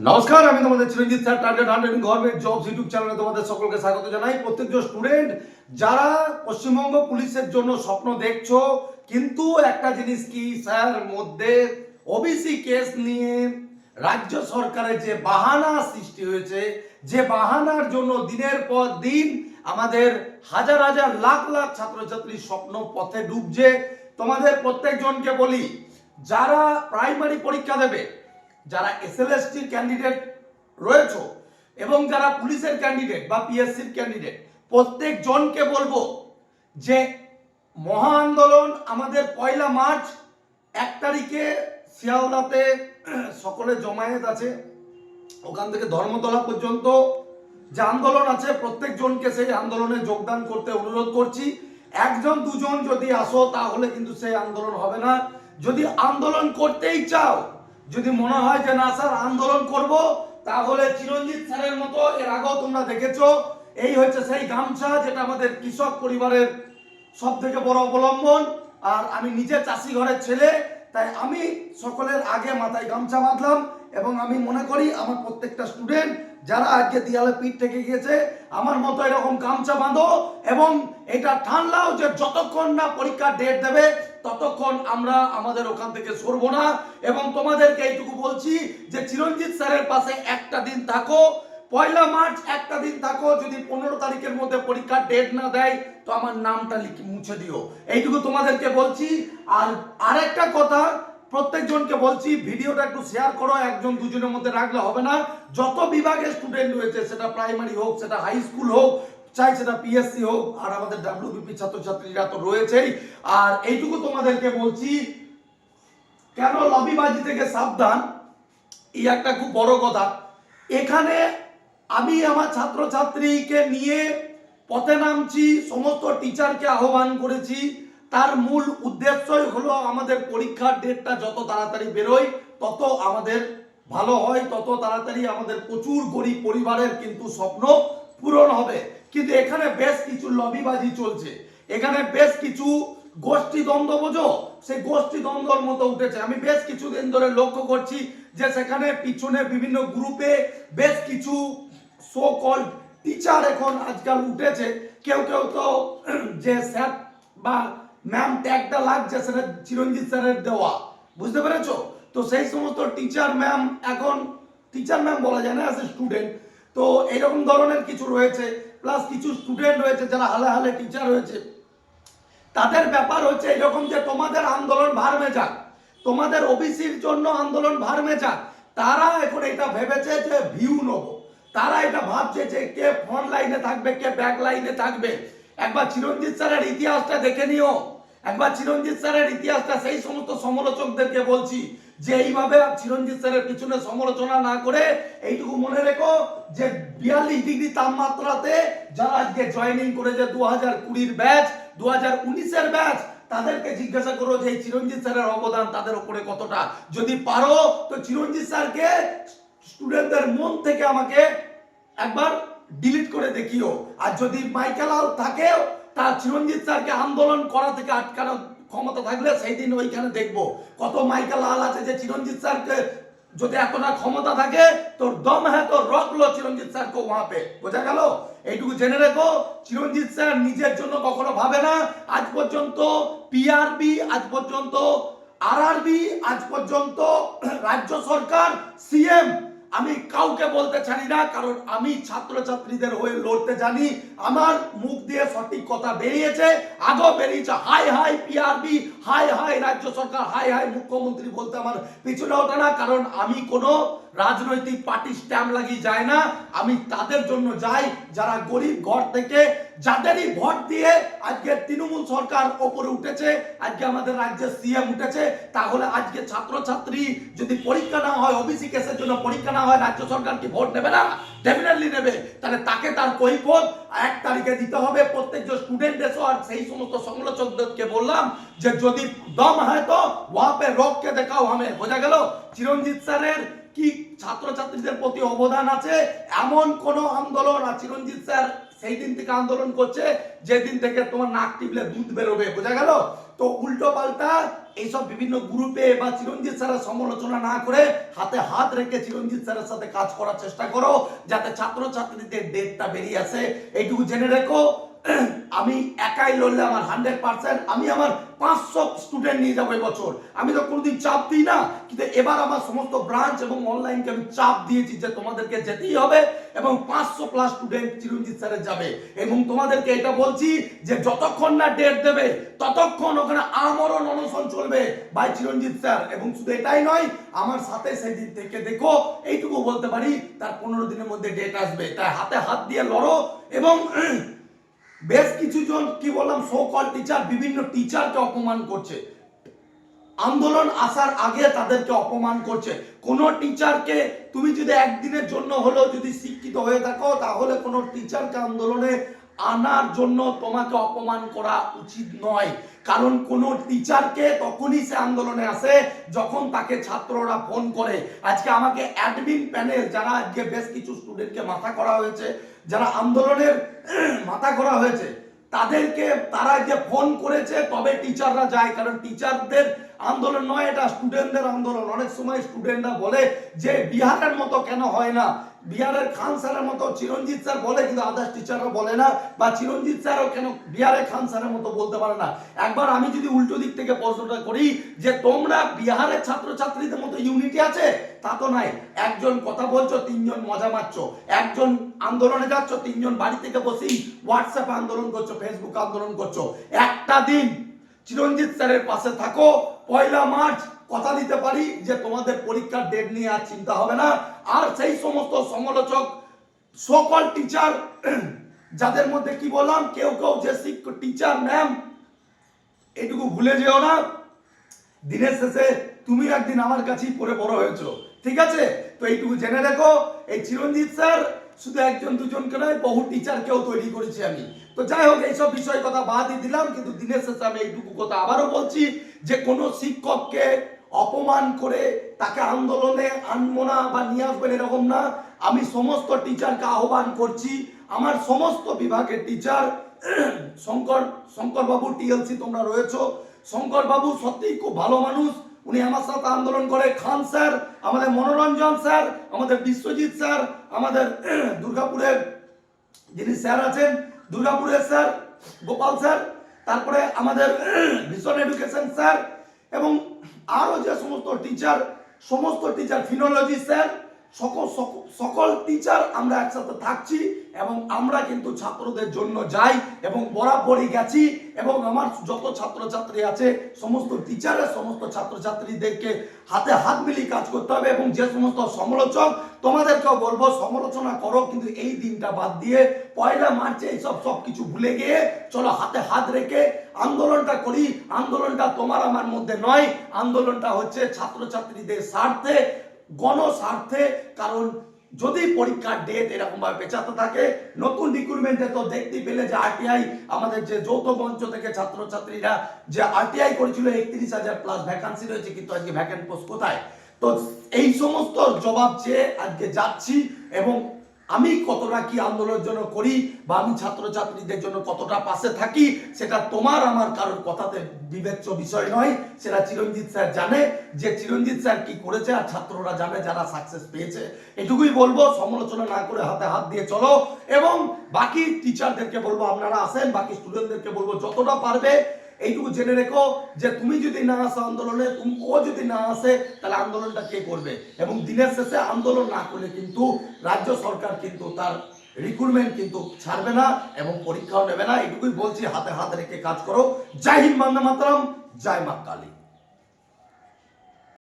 নমস্কার, আমি তোমাদের Chiranjit sir target hundred government jobs YouTube চ্যানেলে তোমাদের সকলকে স্বাগত জানাই। প্রত্যেকজন স্টুডেন্ট যারা পশ্চিমবঙ্গ পুলিশের জন্য স্বপ্ন দেখছ, কিন্তু একটা জিনিস কি স্যার মধ্যে ওবিসি কেস নিয়ে রাজ্য সরকারের যে বাহানা সৃষ্টি হয়েছে, যে বাহানার জন্য দিনের পর দিন আমাদের হাজার হাজার লাখ লাখ ছাত্রছাত্রীর স্বপ্ন পথে ডুবছে। তোমাদের প্রত্যেকজনকে বলি, যারা প্রাইমারি পরীক্ষা দেবে যারা এস এসএলএসটির ক্যান্ডিডেট রয়েছে এবং যারা পুলিশের ক্যান্ডিডেট বা পিএসসির ক্যান্ডিডেট প্রত্যেক জনকে বলব যে মহা আন্দোলন আমাদের পয়লা মার্চ এক তারিখে শিয়ালদাতে সকলে জমায়েত আছে। ওখান থেকে ধর্মতলা পর্যন্ত যে আন্দোলন আছে প্রত্যেক জনকে সেই আন্দোলনে যোগদান করতে অনুরোধ করছি। একজন, দুজন যদি আসো তাহলে কিন্তু সেই আন্দোলন হবে না। যদি আন্দোলন করতেই চাও যদি মনে হয় যে, না স্যার, আন্দোলন করব, তাহলে চিরঞ্জিত স্যারের মতো এর আগেও তোমরা দেখেছ, এই হচ্ছে সেই গামছা যেটা আমাদের কৃষক পরিবারের সব থেকে বড় অবলম্বন। আর আমি নিজে চাষি ঘরের ছেলে, তাই আমি সকলের আগে মাথায় গামছা বাঁধলাম এবং আমি মনে করি আমার প্রত্যেকটা স্টুডেন্ট যারা আজকে দেয়ালে পিঠ থেকে গিয়েছে, আমার মতো এরকম গামছা বাঁধো এবং এটা ঠানলাও যে যতক্ষণ না পরীক্ষার ডেট দেবে ততক্ষণ আমরা আমাদের ওখান থেকে সরবো না। এবং তোমাদেরকে এইটুকু বলছি যে চিরঞ্জিত স্যারের পাশে একটা দিন থাকো। পয়লা মার্চ একটা দিন থাকো। যদি পনেরো তারিখের মধ্যে পরীক্ষার ডেট না দেয়, তো আমার নামটা লিখে মুছে দিও। এইটুকু তোমাদেরকে বলছি। আর আরেকটা কথা, প্রত্যেকজনকে বলছি, ভিডিওটা একটু শেয়ার করো। একজন দুজনের মধ্যে রাখলে হবে না। যত বিভাগের স্টুডেন্ট রয়েছে, সেটা প্রাইমারি হোক, সেটা হাই স্কুল হোক চাই সেটা পিএসসি হোক, আর আমাদের ডাব্লিউবিপি ছাত্রছাত্রীরা তো রয়েছেই। আর এইটুকু তোমাদেরকে বলছি, কেন লবিবাজি থেকে সাবধান? এই একটা খুব বড় কথা। এখানে আমি আমার ছাত্রছাত্রীকে নিয়ে পথে নামছি, সমস্ত টিচারকে আহ্বান করেছি। তার মূল উদ্দেশ্যই হলো আমাদের পরীক্ষার ডেটটা যত তাড়াতাড়ি বেরোয়, তত আমাদের ভালো হয়, তত তাড়াতাড়ি আমাদের প্রচুর গরিব পরিবারের কিন্তু স্বপ্ন। পূরণ হবে। কিন্তু এখানে বেশ কিছু লবিবাজি চলছে। এখানে বেশ কিছু গোষ্ঠী দ্বন্দ্ব, বোঝো? সেই গোষ্ঠী দ্বন্দ্বর মতো উঠেছে। আমি বেশ কিছুদিন ধরে লক্ষ্য করছি যে সেখানে পিছনে বিভিন্ন গ্রুপে বেশ কিছু সো কল্ড টিচার এখন আজকাল উঠেছে। কেউ কেউ তো যে স্যার বা ম্যাম ট্যাগটা লাগছে সেটা চিরঞ্জিত স্যারের দেওয়া। বুঝতে পেরেছ? তো সেই সমস্ত টিচার ম্যাম এখন টিচার ম্যাম বলা যায় না স্টুডেন্ট তো এরকম ধরনের কিছু রয়েছে প্লাস কিছু স্টুডেন্ট রয়েছে যারা হালে হালে টিচার হয়েছে তাদের ব্যাপার হচ্ছে এরকম যে তোমাদের আন্দোলন ভারমে যাক, তোমাদের ওবিসির জন্য আন্দোলন ভারমে যাক, তারা এখন এটা ভেবেছে যে ভিউ নেব। তারা এটা ভাবছে যে কে ফ্রন্ট লাইনে থাকবে, কে ব্যাক লাইনে থাকবে। একবার চিরঞ্জিত স্যারের ইতিহাসটা দেখে নিও। একবার চিরঞ্জিত স্যারের ইতিহাসটা সেই সমস্ত সমালোচকদেরকে বলছি, যে এইভাবে চিরঞ্জিত স্যারের পিছনে সমালোচনা না করে এইটুকু মনে রেখো যে বিয়াল্লিশ ডিগ্রি তাপমাত্রাতে যারা আজকে জয়েনিং করেছে দু হাজার কুড়ির ব্যাচ দু হাজার উনিশের ব্যাচ তাদেরকে জিজ্ঞাসা করো যে এই চিরঞ্জিত স্যারের অবদান তাদের উপরে কতটা। যদি পারো, তো চিরঞ্জিত স্যারকে স্টুডেন্টদের মন থেকে আমাকে একবার ডিলিট করে দেখিও। আর যদি মাইকেলাল থাকেও তা চিরঞ্জিত স্যারকে আন্দোলন করা থেকে আটকানোর ক্ষমতা থাকলে সেই দিন ওইখানে দেখব। কত মাইকেল লাল আছে যে চিরঞ্জিত স্যারকে যদি এতটা ক্ষমতা থাকে, তোর দম হ্যাঁ তোর রক লো চিরঞ্জিত স্যার কো পে। বোঝা গেল? এইটুকু জেনে রেখো, চিরঞ্জিত স্যার নিজের জন্য কখনো ভাবে না, আজ পর্যন্ত পিআরবি আজ পর্যন্ত আরআরবি আজ পর্যন্ত রাজ্য সরকার সিএম আমি কাউকে বলতে চাই না, কারণ আমি ছাত্রছাত্রীদের হয়ে লড়তে জানি। আমার মুখ দিয়ে সঠিক কথা বেরিয়েছে আগো বেরিয়েছে। হাই হাই পিআরবি হাই হাই, রাজ্য সরকার, হাই হাই, মুখ্যমন্ত্রী বলতে আমার পিছনে ওঠে না, কারণ আমি কোনো রাজনৈতিক পার্টি স্ট্যাম্প লাগিয়ে যায় না। আমি তাদের জন্য যাই, যারা গরিব ঘর থেকে, যাদেরই ভোট দিয়ে আজকে তৃণমূল সরকার ওপরে উঠেছে, আজকে আমাদের রাজ্যে সিএম উঠেছে, তাহলে আজকে ছাত্রছাত্রী যদি পরীক্ষা না হয় ওবিসি কেসের জন্য পরীক্ষা না হয়, রাজ্য সরকার কি ভোট নেবে না? ডেফিনেটলি নেবে। তাহলে তাকে তার কৈফত এক তারিখে দিতে হবে। প্রত্যেকজন স্টুডেন্ট এসো, আর সেই সমস্ত সমালোচকদেরকে বললাম যে যদি দম হয় তো ওয়া রোগকে দেখাও। হামে বোঝা গেল? চিরঞ্জিত স্যারের কি ছাত্রছাত্রীদের প্রতি অবদান আছে? এমন কোন আন্দোলন, আর চিরঞ্জিত স্যার সেই দিন থেকে আন্দোলন করছে, যেদিন থেকে তোমার নাক টিপলে দুধ বেরোবে, বোঝা গেল? তো উল্টো পাল্টা এইসব বিভিন্ন গ্রুপে বা চিরঞ্জিত স্যারের সমালোচনা না করে হাতে হাত রেখে চিরঞ্জিত স্যারের সাথে কাজ করার চেষ্টা করো, যাতে ছাত্রছাত্রীদের ডেটটা বেরিয়ে আসে। এইটুকু জেনে রেখো। আমি একাই লড়লে আমার হান্ড্রেড পার্সেন্ট, আমি আমার পাঁচশো স্টুডেন্ট নিয়ে যাব এবছর। আমি তো কোনোদিন চাপ দিই না, কিন্তু এবার আমার সমস্ত ব্রাঞ্চ এবং অনলাইনকে আমি চাপ দিয়েছি যে তোমাদেরকে যেতেই হবে এবং পাঁচশো প্লাস স্টুডেন্ট চিরঞ্জিত স্যারের যাবে। এবং তোমাদেরকে এটা বলছি যে যতক্ষণ না ডেট দেবে, ততক্ষণ ওখানে আমরণ অনশন চলবে বাই চিরঞ্জিত স্যার। এবং শুধু এটাই নয়, আমার সাথে সেই দিন থেকে দেখো, এইটুকু বলতে পারি, তার পনেরো দিনের মধ্যে ডেট আসবে। তাই হাতে হাত দিয়ে লড়ো এবং বেশ কিছুজন, কি বললাম সকল কল টিচার বিভিন্ন টিচারকে অপমান করছে। আন্দোলন আসার আগে তাদেরকে অপমান করছে। কোন টিচারকে তুমি যদি একদিনের জন্য হলেও যদি শিক্ষিত হয়ে থাকো, তাহলে কোনো টিচারকে আন্দোলনে আনার জন্য তোমাকে অপমান করা উচিত নয়। কারণ কোনো টিচারকে তখনই সে আন্দোলনে আসে যখন তাকে ছাত্ররা ফোন করে। আজকে আমাকে অ্যাডমিন প্যানেল যারা আজকে বেশ কিছু স্টুডেন্টকে মাথা করা হয়েছে, যারা আন্দোলনের মাথা করা হয়েছে, তাদেরকে তারা যে ফোন করেছে তবে টিচাররা যায়। কারণ টিচারদের আন্দোলন নয়, এটা স্টুডেন্টদের আন্দোলন। অনেক সময় স্টুডেন্টরা বলে যে, বিহারের মতো কেন হয় না? বিহারের খান স্যারের মতো চিরঞ্জিত স্যার বলে, কিন্তু আদার্স টিচাররা বলে না, বা চিরঞ্জিত স্যারও কেন বিহারের খান স্যারের মতো বলতে পারে না? একবার আমি যদি উল্টো দিক থেকে প্রশ্নটা করি যে তোমরা বিহারের ছাত্রছাত্রীদের মতো ইউনিটি আছে? তা তো নাই। একজন কথা বলছো, তিনজন মজা মারছ। একজন আন্দোলনে যাচ্ছ, তিনজন বাড়ি থেকে বসেই হোয়াটসঅ্যাপে আন্দোলন করছ ফেসবুক আন্দোলন করছ। একটা দিন চিরঞ্জিত স্যারের পাশে থাকো। পয়লা মার্চ, কথা দিতে পারি যে তোমাদের পরীক্ষার ডেট নিয়ে আর চিন্তা হবে না। আর সেই সমস্ত সমালোচক সকল টিচার যাদের মধ্যে কি বললাম, কেউ কেউ যে শিক্ষক টিচার ম্যাম এটুকু ভুলে যেও না। দিনের শেষে তুমি একদিন আমার কাছেই পড়ে বড় হয়েছো, ঠিক আছে? তো এইটুকু জেনে রেখো, এই চিরঞ্জিত স্যার শুধু একজন, দুজনকে নয়, বহু টিচারকেও তৈরি করেছি আমি। তো যাই হোক, এইসব বিষয় কথা বাদই দিলাম, কিন্তু দিনের শেষে আমি এইটুকু কথা আবারও বলছি যে কোনো শিক্ষককে অপমান করে তাকে আন্দোলনে আনব না বা নিয়ে আসবেন এরকম না। আমি সমস্ত টিচারকে আহ্বান করছি। আমার সমস্ত বিভাগের টিচার শঙ্কর শঙ্কর বাবু টিএলসি তোমরা রয়েছো। শঙ্কর বাবু সত্যিই খুব ভালো মানুষ। উনি আমার সাথে আন্দোলন করে। খান স্যার, আমাদের মনোরঞ্জন স্যার, আমাদের বিশ্বজিৎ স্যার, আমাদের দুর্গাপুরের যিনি স্যার আছেন, দুর্গাপুরের স্যার, গোপাল স্যার, তারপরে আমাদের ভীষণ এডুকেশন স্যার এবং আরও যে সমস্ত টিচার সমস্ত টিচার ফিনোলজি স্যার সকল সকল- টিচার আমরা একসাথে থাকছি এবং আমরা কিন্তু ছাত্রদের জন্য যাই এবং বরাবরই গেছি এবং আমার যত ছাত্রছাত্রী আছে, সমস্ত টিচারের সমস্ত ছাত্রছাত্রীদেরকে হাতে হাত মিলিয়ে কাজ করতে হবে এবং যে সমস্ত সমালোচক, তোমাদেরকেও বলব সমালোচনা করো, কিন্তু এই দিনটা বাদ দিয়ে পয়লা মার্চে এইসব সব কিছু ভুলে গিয়ে চলো হাতে হাত রেখে আন্দোলনটা করি। আন্দোলনটা তোমার আমার মধ্যে নয়, আন্দোলনটা হচ্ছে ছাত্রছাত্রীদের স্বার্থে গণস্বার্থে, কারণ যদি পরীক্ষার ডেট এরকম ভাবে পেঁচাতে থাকে, নতুন রিক্রুটমেন্টে তো দেখতে পেলে যে আরটিআই আমাদের যে যৌথ মঞ্চ থেকে ছাত্রছাত্রীরা যে আরটিআই করেছিল, একত্রিশ হাজার প্লাস ভ্যাকান্সি রয়েছে, কিন্তু আজকে ভ্যাকেন্ট পোস্ট কোথায়? তো এই সমস্ত জবাব চেয়ে আজকে যাচ্ছি এবং আমি কতটা কি আন্দোলনের জন্য করি বা আমি ছাত্রছাত্রীদের জন্য কতটা পাশে থাকি, সেটা তোমার আমার কারোর কথাতে বিবেচ্য বিষয় নয়। সেটা চিরঞ্জিত স্যার জানে। যে চিরঞ্জিত স্যার কি করেছে আর ছাত্ররা জানে যারা সাকসেস পেয়েছে, এটুকুই বলব। সমালোচনা না করে হাতে হাত দিয়ে চলো। এবং বাকি টিচারদেরকে বলব, আপনারা আসেন, বাকি স্টুডেন্টদেরকে বলব, যতটা পারবে এইটুকু জেনে রেখো যে তুমি যদি না আসো আন্দোলনে, তুমি ও যদি না আসে, তাহলে আন্দোলনটা কে করবে? এবং দিনের শেষে আন্দোলন না করলে কিন্তু রাজ্য সরকার কিন্তু তার রিক্রুটমেন্ট কিন্তু ছাড়বে না এবং পরীক্ষাও নেবে না। এটুকুই বলছি, হাতে হাত রেখে কাজ করো। জয় হিন্দ মান্দা মাতরম। জয় মা কালী।